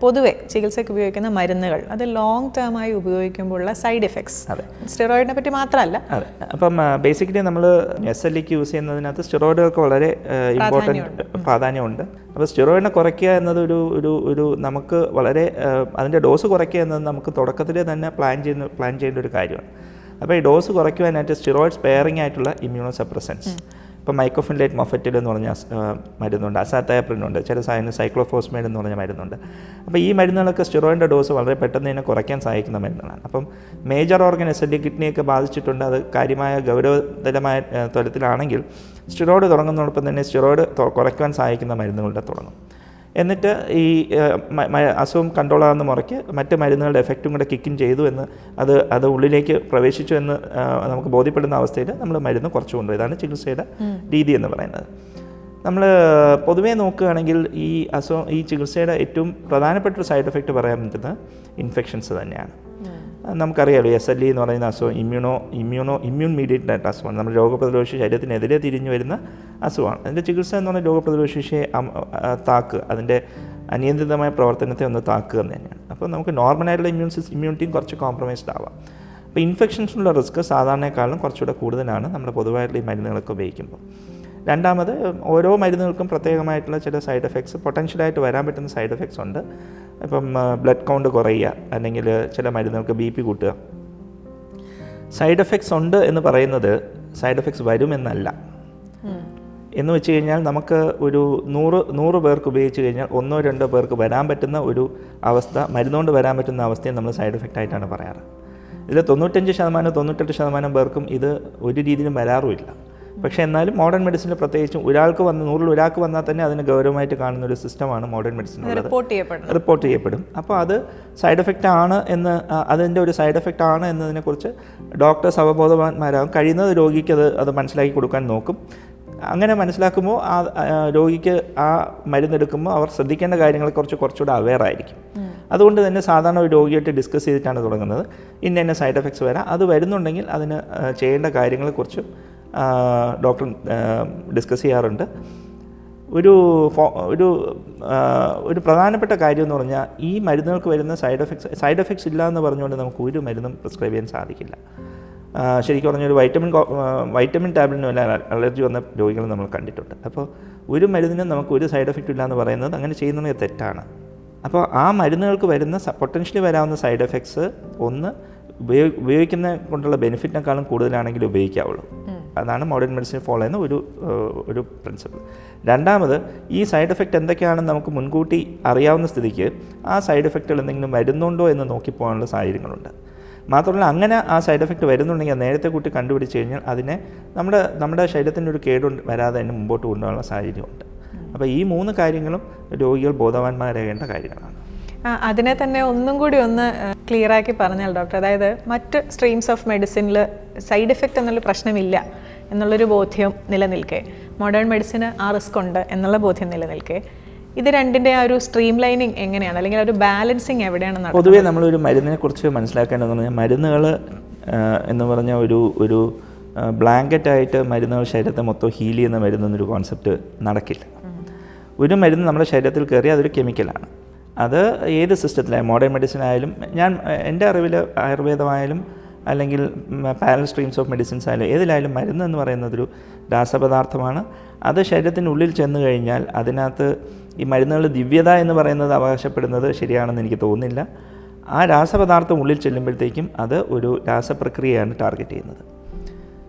പൊതുവെ ചികിത്സയ്ക്ക് ഉപയോഗിക്കുന്ന മരുന്നുകൾ അത് ലോങ് ടേം ആയി ഉപയോഗിക്കുമ്പോഴുള്ള സൈഡ് എഫക്ട്സ് സ്റ്റിറോയിഡിനെ പറ്റി മാത്രമല്ല. അതെ. അപ്പം ബേസിക്കലി നമ്മൾ എസ് എൽ ഇക്ക് യൂസ് ചെയ്യുന്നതിനകത്ത് സ്റ്റിറോയിഡുകൾക്ക് വളരെ ഇമ്പോർട്ടന്റ് പ്രാധാന്യമുണ്ട്. അപ്പോൾ സ്റ്റിറോയിഡിനെ കുറയ്ക്കുക എന്നത് ഒരു ഒരു ഒരു നമുക്ക് വളരെ അതിന്റെ ഡോസ് കുറയ്ക്കുക എന്നത് നമുക്ക് തുടക്കത്തിൽ തന്നെ പ്ലാൻ ചെയ്യുന്ന പ്ലാൻ ചെയ്യേണ്ട ഒരു കാര്യമാണ്. അപ്പോൾ ഈ ഡോസ് കുറയ്ക്കുവാനായിട്ട് സ്റ്റിറോയിഡ്സ് പെയറിംഗ് ആയിട്ടുള്ള ഇമ്മ്യൂണോ സപ്രസൻസ് ഇപ്പോൾ മൈക്കോഫിൻലൈറ്റ് മൊഫറ്റിൽ എന്ന് പറഞ്ഞ മരുന്നുണ്ട് അസാത്തയപ്രിൻ ഉണ്ട് ചില സാധനം സൈക്ലോഫോസ്മൈഡ് എന്ന് പറഞ്ഞ മരുന്നുണ്ട്. അപ്പോൾ ഈ മരുന്നുകളൊക്കെ സ്റ്റിറോയിന്റെ ഡോസ് വളരെ പെട്ടെന്ന് തന്നെ കുറയ്ക്കാൻ സഹായിക്കുന്ന മരുന്നുകളാണ്. അപ്പം മേജർ ഓർഗൻ എസ് എൽ കിഡ്നിയൊക്കെ ബാധിച്ചിട്ടുണ്ട് അത് കാര്യമായ ഗൗരവതരമായ തലത്തിലാണെങ്കിൽ സ്റ്റിറോയിഡ് തുടങ്ങുന്നതോടൊപ്പം തന്നെ സ്റ്റിറോയിഡ് കുറയ്ക്കാൻ സഹായിക്കുന്ന മരുന്നുകളുടെ തുടങ്ങും എന്നിട്ട് ഈ അസുഖം കൺട്രോൾ ആകുന്ന മുറയ്ക്ക് മറ്റ് മരുന്നുകളുടെ എഫക്റ്റും കൂടെ കിക്കിൻ ചെയ്തു എന്ന് അത് അത് ഉള്ളിലേക്ക് പ്രവേശിച്ചു എന്ന് നമുക്ക് ബോധ്യപ്പെടുന്ന അവസ്ഥയിൽ നമ്മൾ മരുന്ന് കുറച്ചു കൊണ്ടുപോയി. ഇതാണ് ചികിത്സയുടെ രീതി എന്ന് പറയുന്നത്. നമ്മൾ പൊതുവേ നോക്കുകയാണെങ്കിൽ ഈ അസുഖം ഈ ചികിത്സയുടെ ഏറ്റവും പ്രധാനപ്പെട്ട ഒരു സൈഡ് എഫക്റ്റ് പറയാൻ പറ്റുന്നത് ഇൻഫെക്ഷൻസ് തന്നെയാണ്. നമുക്കറിയാലോ എസ് എൽ ഇ എന്ന് പറയുന്ന അസുഖം ഇമ്മ്യൂണോ ഇമ്മ്യൂണോ ഇമ്മ്യൂൺ മീഡിയേറ്റഡ് ആയിട്ട് അസുഖമാണ്. നമ്മുടെ രോഗപ്രതിരോധ ശരീരത്തിനെതിരെ തിരിഞ്ഞു വരുന്ന അസുഖമാണ്. അതിന്റെ ചികിത്സ എന്ന് പറഞ്ഞാൽ രോഗപ്രതിരോധ ശേഷിയെ താക്കുക അതിന്റെ അനിയന്ത്രിതമായ പ്രവർത്തനത്തെ ഒന്ന് താക്കുക എന്ന് തന്നെയാണ്. അപ്പോൾ നമുക്ക് നോർമലായിട്ടുള്ള ഇമ്മ്യൂൺ സിസ്റ്റം ഇമ്മ്യൂണിറ്റിയും കുറച്ച് കോംപ്രമൈസ്ഡ് ആവാം. അപ്പോൾ ഇൻഫെക്ഷൻസിനുള്ള റിസ്ക് സാധാരണക്കാളും കുറച്ചുകൂടെ കൂടുതലാണ് നമ്മൾ പൊതുവായിട്ടുള്ള ഈ മരുന്നുകളൊക്കെ ഉപയോഗിക്കുമ്പോൾ. രണ്ടാമത് ഓരോ മരുന്നുകൾക്കും പ്രത്യേകമായിട്ടുള്ള ചില സൈഡ് എഫക്ട്സ് പൊട്ടൻഷ്യലായിട്ട് വരാൻ പറ്റുന്ന സൈഡ് എഫക്ട്സ് ഉണ്ട്. ഇപ്പം ബ്ലഡ് കൗണ്ട് കുറയുക അല്ലെങ്കിൽ ചില മരുന്നുകൾക്ക് ബി പി കൂട്ടുക. സൈഡ് എഫക്ട്സ് ഉണ്ട് എന്ന് പറയുന്നത് സൈഡ് എഫക്ട്സ് വരുമെന്നല്ല എന്ന് വെച്ച് കഴിഞ്ഞാൽ നമുക്ക് ഒരു നൂറ് നൂറ് പേർക്ക് ഉപയോഗിച്ച് കഴിഞ്ഞാൽ ഒന്നോ രണ്ടോ പേർക്ക് വരാൻ പറ്റുന്ന ഒരു അവസ്ഥ മരുന്നുകൊണ്ട് വരാൻ പറ്റുന്ന അവസ്ഥയെ നമ്മൾ സൈഡ് എഫക്റ്റ് ആയിട്ടാണ് പറയാറ്. ഇതിൽ തൊണ്ണൂറ്റഞ്ച് ശതമാനം തൊണ്ണൂറ്റെട്ട് ശതമാനം പേർക്കും ഇത് ഒരു രീതിയിലും വരാറുമില്ല. പക്ഷേ എന്നാലും മോഡേൺ മെഡിസിനിൽ പ്രത്യേകിച്ചും ഒരാൾക്ക് വന്ന് നൂറിൽ ഒരാൾക്ക് വന്നാൽ തന്നെ അതിന് ഗൗരവമായിട്ട് കാണുന്ന ഒരു സിസ്റ്റമാണ് മോഡേൺ മെഡിസിൻ റിപ്പോർട്ട് ചെയ്യപ്പെടും റിപ്പോർട്ട് ചെയ്യപ്പെടും. അപ്പോൾ അത് സൈഡ് എഫക്റ്റ് ആണ് എന്ന് അതിന്റെ ഒരു സൈഡ് എഫക്റ്റ് ആണ് എന്നതിനെക്കുറിച്ച് ഡോക്ടേഴ്സ് അവബോധവാന്മാരാകും. കഴിയുന്നത് രോഗിക്ക് അത് അത് മനസ്സിലാക്കി കൊടുക്കാൻ നോക്കും. അങ്ങനെ മനസ്സിലാക്കുമ്പോൾ ആ രോഗിക്ക് ആ മരുന്നെടുക്കുമ്പോൾ അവർ ശ്രദ്ധിക്കേണ്ട കാര്യങ്ങളെക്കുറിച്ച് കുറച്ചുകൂടെ അവെയർ ആയിരിക്കും. അതുകൊണ്ട് തന്നെ സാധാരണ ഒരു രോഗിയായിട്ട് ഡിസ്കസ് ചെയ്തിട്ടാണ് തുടങ്ങുന്നത്. ഇന്ന ഇന്ന സൈഡ് എഫക്ട്സ് വരാം. അത് വരുന്നുണ്ടെങ്കിൽ അതിന് ചെയ്യേണ്ട കാര്യങ്ങളെക്കുറിച്ചും ഡോക്ടർ ഡിസ്കസ് ചെയ്യാറുണ്ട്. ഒരു ഒരു ഒരു പ്രധാനപ്പെട്ട കാര്യം എന്ന് പറഞ്ഞാൽ ഈ മരുന്നുകൾക്ക് വരുന്ന സൈഡ് എഫക്ട്സ് സൈഡ് എഫക്ട്സ് ഇല്ല എന്ന് പറഞ്ഞുകൊണ്ട് നമുക്ക് ഒരു മരുന്നും പ്രിസ്ക്രൈബ് ചെയ്യാൻ സാധിക്കില്ല. ശരിക്കും പറഞ്ഞാൽ ഒരു വൈറ്റമിൻ വൈറ്റമിൻ ടാബ്ലറ്റിന് വല്ല അലർജി വന്ന രോഗികൾ നമ്മൾ കണ്ടിട്ടുണ്ട്. അപ്പോൾ ഒരു മരുന്നിനും നമുക്ക് ഒരു സൈഡ് എഫക്റ്റ് ഇല്ല എന്ന് പറയുന്നത് അങ്ങനെ ചെയ്യുന്നത് തെറ്റാണ്. അപ്പോൾ ആ മരുന്നുകൾക്ക് വരുന്ന പൊട്ടൻഷ്യലി വരാവുന്ന സൈഡ് എഫക്ട്സ് ഒന്ന് ഉപയോഗ ഉപയോഗിക്കുന്ന കൊണ്ടുള്ള ബെനിഫിറ്റിനേക്കാളും കൂടുതലാണെങ്കിൽ ഉപയോഗിക്കാവുള്ളൂ. അതാണ് മോഡേൺ മെഡിസിൻ ഫോളോ ചെയ്യുന്ന ഒരു ഒരു പ്രിൻസിപ്പിൾ രണ്ടാമത് ഈ സൈഡ് എഫക്റ്റ് എന്തൊക്കെയാണെന്ന് നമുക്ക് മുൻകൂട്ടി അറിയാവുന്ന സ്ഥിതിക്ക് ആ സൈഡ് എഫക്റ്റുകൾ എന്തെങ്കിലും വരുന്നുണ്ടോ എന്ന് നോക്കി പോകാനുള്ള സാഹചര്യങ്ങളുണ്ട്. മാത്രമല്ല അങ്ങനെ ആ സൈഡ് എഫക്റ്റ് വരുന്നുണ്ടെങ്കിൽ നേരത്തെ കൂട്ടി കണ്ടുപിടിച്ച് കഴിഞ്ഞാൽ അതിനെ നമ്മുടെ നമ്മുടെ ശരീരത്തിന്റെ ഒരു കേട് വരാതെ തന്നെ മുമ്പോട്ട് കൊണ്ടുപോകാനുള്ള സാഹചര്യമുണ്ട്. അപ്പോൾ ഈ മൂന്ന് കാര്യങ്ങളും രോഗികൾ ബോധവാന്മാരാകേണ്ട കാര്യങ്ങളാണ്. അതിനെ തന്നെ ഒന്നും കൂടി ഒന്ന് ക്ലിയർ ആക്കി പറഞ്ഞാൽ ഡോക്ടർ അതായത് മറ്റ് സ്ട്രീംസ് ഓഫ് മെഡിസിനിൽ സൈഡ് എഫക്റ്റ് എന്നുള്ള പ്രശ്നമില്ല എന്നുള്ളൊരു ബോധ്യം നിലനിൽക്കേ. മോഡേൺ മെഡിസിന് ആ റിസ്ക് ഉണ്ട് എന്നുള്ള ബോധ്യം നിലനിൽക്കേ. ഇത് രണ്ടിന്റെ ആ ഒരു സ്ട്രീം ലൈനിങ് എങ്ങനെയാണ്? അല്ലെങ്കിൽ ഒരു ബാലൻസിങ് എവിടെയാണ് പൊതുവേ നമ്മളൊരു മരുന്നിനെ കുറിച്ച് മനസ്സിലാക്കേണ്ടതെന്ന് പറഞ്ഞാൽ മരുന്നുകൾ എന്ന് പറഞ്ഞ ഒരു ഒരു ബ്ലാങ്കറ്റായിട്ട് മരുന്നുകൾ ശരീരത്തെ മൊത്തം ഹീൽ ചെയ്യുന്ന മരുന്നെന്നൊരു കോൺസെപ്റ്റ് നടക്കില്ല. ഒരു മരുന്ന് നമ്മുടെ ശരീരത്തിൽ കയറി അതൊരു കെമിക്കലാണ് അത് ഏത് സിസ്റ്റത്തിലായാലും മോഡേൺ മെഡിസിൻ ആയാലും ഞാൻ എന്റെ അറിവിൽ ആയുർവേദമായാലും അല്ലെങ്കിൽ പാരൽ സ്ട്രീംസ് ഓഫ് മെഡിസിൻസ് ആയാലും ഏതിലായാലും മരുന്ന് എന്ന് പറയുന്നതൊരു രാസപദാർത്ഥമാണ്. അത് ശരീരത്തിനുള്ളിൽ ചെന്ന് കഴിഞ്ഞാൽ അതിനകത്ത് ഈ മരുന്നുകളുടെ ദിവ്യത എന്ന് പറയുന്നത് അവകാശപ്പെടുന്നത് ശരിയാണെന്ന് എനിക്ക് തോന്നുന്നില്ല. ആ രാസപദാർത്ഥം ഉള്ളിൽ ചെല്ലുമ്പോഴത്തേക്കും അത് ഒരു രാസപ്രക്രിയയാണ് ടാർഗറ്റ് ചെയ്യുന്നത്.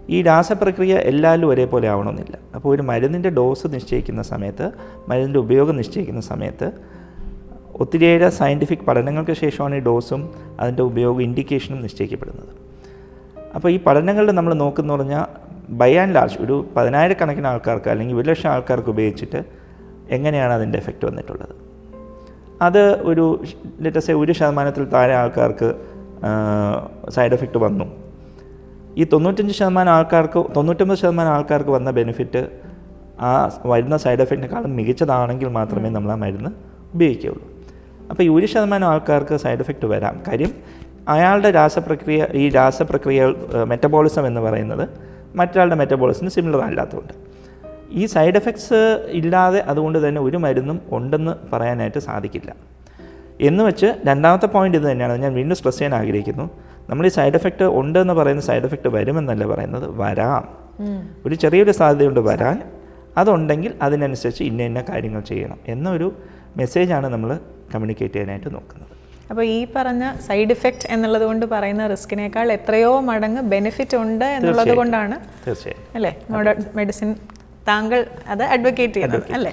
ഈ രാസപ്രക്രിയ എല്ലാവരും ഒരേപോലെ ആവണമെന്നില്ല. അപ്പോൾ ഒരു മരുന്നിന്റെ ഡോസ് നിശ്ചയിക്കുന്ന സമയത്ത് മരുന്നിന്റെ ഉപയോഗം നിശ്ചയിക്കുന്ന സമയത്ത് ഒത്തിരിയേറെ സയന്റിഫിക് പഠനങ്ങൾക്ക് ശേഷമാണ് ഈ ഡോസും അതിന്റെ ഉപയോഗം ഇൻഡിക്കേഷനും നിശ്ചയിക്കപ്പെടുന്നത്. അപ്പോൾ ഈ പഠനങ്ങളിൽ നമ്മൾ നോക്കുന്ന പറഞ്ഞാൽ ബൈ ആൻഡ് ലാർജ് ഒരു പതിനായിരക്കണക്കിന് ആൾക്കാർക്ക് അല്ലെങ്കിൽ ഒരു ലക്ഷം ആൾക്കാർക്ക് ഉപയോഗിച്ചിട്ട് എങ്ങനെയാണ് അതിന്റെ എഫക്റ്റ് വന്നിട്ടുള്ളത്. അത് ഒരു ലെറ്റസെ ഒരു ശതമാനത്തിൽ താഴെ ആൾക്കാർക്ക് സൈഡ് എഫക്റ്റ് വന്നു. ഈ തൊണ്ണൂറ്റഞ്ച് ശതമാനം ആൾക്കാർക്ക് തൊണ്ണൂറ്റൊമ്പത് ശതമാനം ആൾക്കാർക്ക് വന്ന ബെനിഫിറ്റ് ആ വരുന്ന സൈഡ് എഫക്റ്റിനേക്കാളും മികച്ചതാണെങ്കിൽ മാത്രമേ നമ്മൾ ആ മരുന്ന് ഉപയോഗിക്കുകയുള്ളൂ. അപ്പോൾ ഈ ഒരു ശതമാനം ആൾക്കാർക്ക് സൈഡ് എഫക്റ്റ് വരാം. കാര്യം അയാളുടെ രാസപ്രക്രിയ ഈ രാസപ്രക്രിയ മെറ്റബോളിസം എന്ന് പറയുന്നത് മറ്റൊരാളുടെ മെറ്റബോളിസത്തിന് സിമിലർ അല്ലാത്തതുകൊണ്ട്. ഈ സൈഡ് എഫക്ട്സ് ഇല്ലാതെ അതുകൊണ്ട് തന്നെ ഒരു മരുന്നും ഉണ്ടെന്ന് പറയാനായിട്ട് സാധിക്കില്ല. എന്ന് വെച്ച് രണ്ടാമത്തെ പോയിന്റ് ഇത് തന്നെയാണ്. ഞാൻ വീണ്ടും സ്ട്രെസ് ചെയ്യാൻ ആഗ്രഹിക്കുന്നു. നമ്മൾ ഈ സൈഡ് എഫക്റ്റ് ഉണ്ടെന്ന് പറയുന്ന സൈഡ് എഫക്റ്റ് വരുമെന്നല്ല പറയുന്നത്? വരാം. ഒരു ചെറിയൊരു സാധ്യതയുണ്ട് വരാൻ. അതുണ്ടെങ്കിൽ അതിനനുസരിച്ച് ഇന്ന ഇന്ന കാര്യങ്ങൾ ചെയ്യണം എന്നൊരു മെസ്സേജാണ് നമ്മൾ കമ്മ്യൂണിക്കേറ്റ് ചെയ്യാനായിട്ട് നോക്കുന്നത്. അപ്പോൾ ഈ പറഞ്ഞ സൈഡ് ഇഫക്റ്റ് എന്നുള്ളത് കൊണ്ട് പറയുന്ന റിസ്കിനേക്കാൾ എത്രയോ മടങ്ങ് ബെനിഫിറ്റ് ഉണ്ട് എന്നുള്ളത് കൊണ്ടാണ് തീർച്ചയായും അല്ലേ? മോഡേൺ മെഡിസിൻ താങ്കൾ അത് അഡ്വക്കേറ്റ് ചെയ്യുന്നത് അല്ലേ?